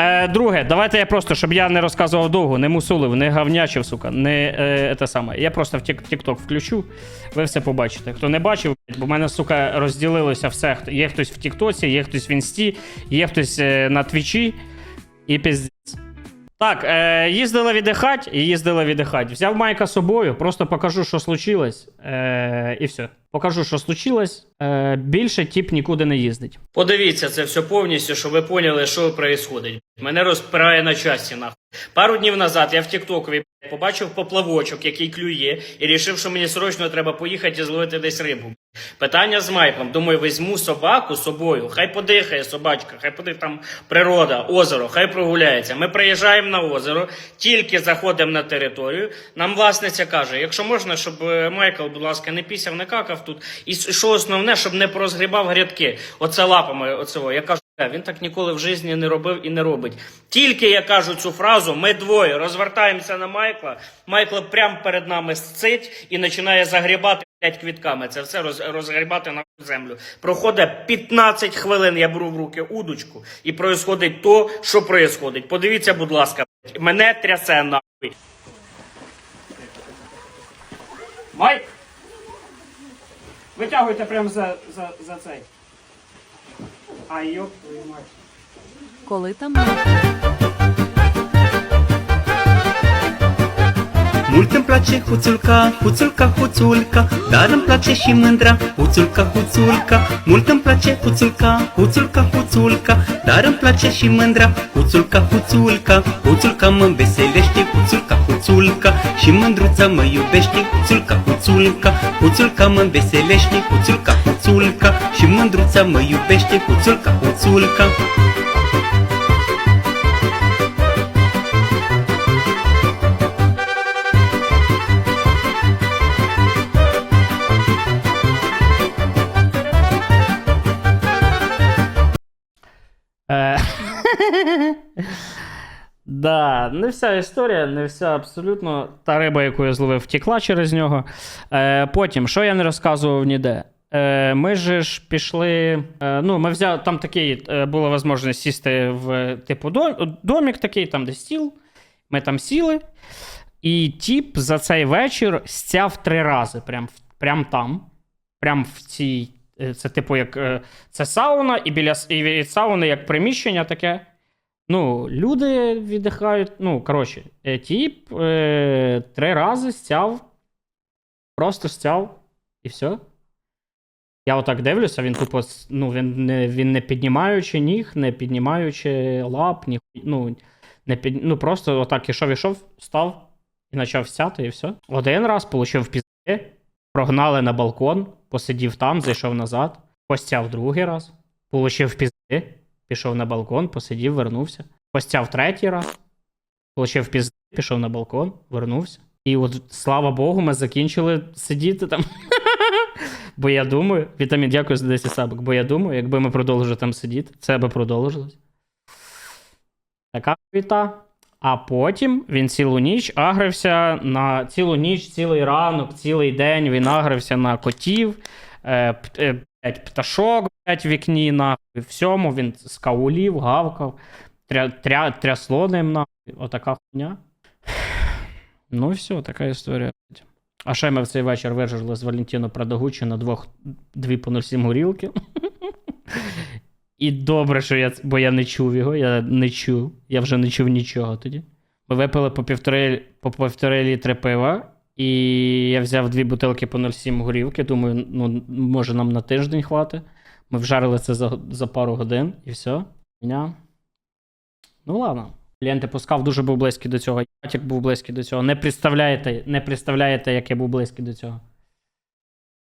Е, друге, давайте я просто, щоб я не розказував довго, не мусулив, не гавнячив, сука, не е, те саме. Я просто в Тік-Ток включу, ви все побачите. Хто не бачив, бо в мене, сука, розділилося все. Є хтось в Тіктоці, є хтось в Інсті, є хтось е, на Твічі і піздець. Так, е, їздила віддихати і їздила віддихати. Взяв Майка з собою, просто покажу, що случилось. Е, і все. Покажу, що случилось. Е, більше тіп нікуди не їздить. Подивіться це все повністю, щоб ви поняли, що відбувається. Мене розпирає на часті, нахуй. Пару днів назад я в Тіктокові побачив поплавочок, який клює, і рішив, що мені срочно треба поїхати і зловити десь рибу. Питання з Майком. Думаю, візьму собаку з собою, хай подихає собачка, хай подихає там природа, озеро, хай прогуляється. Ми приїжджаємо на озеро, тільки заходимо на територію. Нам власниця каже, якщо можна, щоб е, Майкл, будь ласка, не пісяв, не какав тут. І що основне, щоб не порозгрібав грядки. Оце лапами оцього. Я кажу, «Е, він так ніколи в житті не робив і не робить. Тільки я кажу цю фразу, ми двоє розвертаємося на Майкла. Майкл прямо перед нами сцить і починає загрібати блядь, квітками. Це все роз, розгрібати на землю. Проходить 15 хвилин, я беру в руки удочку, і происходить то, що происходить. Подивіться, будь ласка, мене трясе нахуй. Майк! Витягуйте прямо за, за, за цей. А йоп твою мать. Коли там Mult îmi place huțulca, huțulca, huțulca Dar îmi place și mândra, huțulca, huțulca. Mult îmi place huțulca, huțulca, huțulca Dar îmi place și mândra, huțulca, huțulca. Huțulca mă veselește, huțulca, huțulca Și mândruța mă iubește, huțulca, huțulca. Huțulca mă veselește, huțulca, huțulca Și mândruța mă iubește, huțulca, huțulca Да, не вся історія, не вся абсолютно. Та риба, яку я зловив, втекла через нього. Е, потім, що я не розказував ніде. Е, ми же ж пішли. Е, ну, ми взяли там такий, е, була можливість сісти в типу дом, домік такий, там, де стіл. Ми там сіли. І тіп за цей вечір стяв три рази. Прям, прям там. Прям в цій. Е, Це, типу, як е, це сауна, і біля і від сауни як приміщення таке. Ну, люди віддихають. Ну, коротше, е, тіп е, три рази стяв. Просто стяв, і все. Я отак дивлюся, він тупо, ну, він не, він не піднімаючи ніг, не піднімаючи лап, ні, ну, не під, ну, просто отак ішов, ішов, став і почав стяти, і все. Один раз получив пізди, прогнали на балкон, посидів там, зайшов назад, постяв другий раз, получив пізди, пішов на балкон, посидів, вернувся. Постяв третій раз, получив пізди, пішов на балкон, вернувся. І от, слава Богу, ми закінчили сидіти там. Бо я думаю, Вітамін, дякую за 10 сабок. Бо я думаю, якби ми продовжили там сидіти, це би продовжилось. Така хуйта. А потім він цілу ніч агрився на цілу ніч, цілий ранок, цілий день він агрився на котів, е, е, пташок в вікні, нахуй. Всьому він скаулів, гавкав, тря, тря, трясло ним, нахуй. Отака хуйня. Ну і все, така історія. А ще ми в цей вечір вижили з Валентино Прадогучі на двох дві по 07 горілки. І добре, що я, бо я не чув його, я не чув. Я вже не чув нічого тоді. Ми випили по півтори, по півтори літри пива, і я взяв дві бутилки по 0,7 горілки. Думаю, ну, може нам на тиждень хватить. Ми вжарили це за, за пару годин і все. Ну ладно. Клієнти пускав дуже був близький до цього. Як був близький до цього. Не представляєте, не представляєте, як я був близький до цього.